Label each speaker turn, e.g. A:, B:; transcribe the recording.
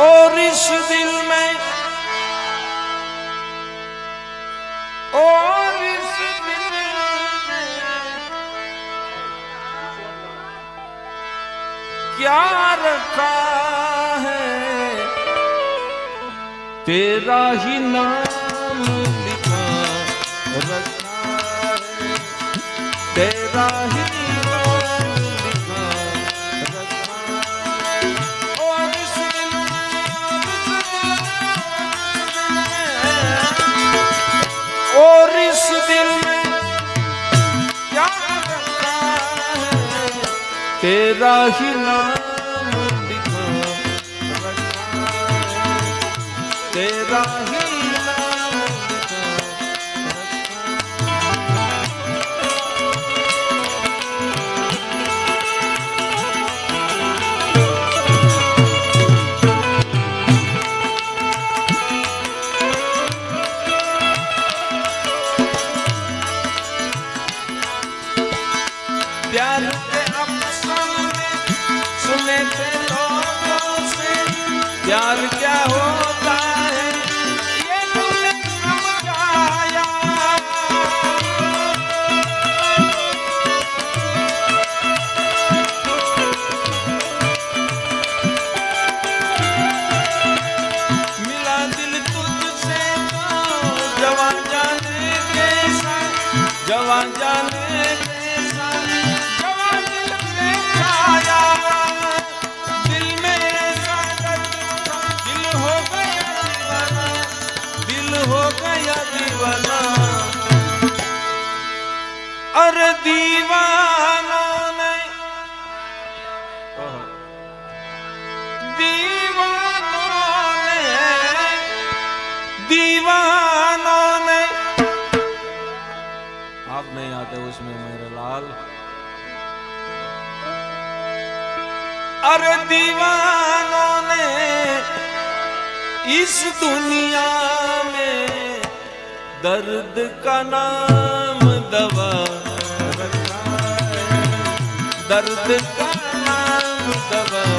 A: और इस दिल में, और इस दिल में क्या रखा है? तेरा ही नाम लिखा रखा है। तेरा ही तेरा ही नाम लिखा। रखा है तेरा ही नाम प्यार क्या होता है? ये समझाया। मिला दिल तुझसे तो जवान जाने जवान जाने दीवानों ने आप नहीं आते उसमें, मेरे लाल। अरे दीवानों ने इस दुनिया में दर्द का नाम दवा दर्द का the world.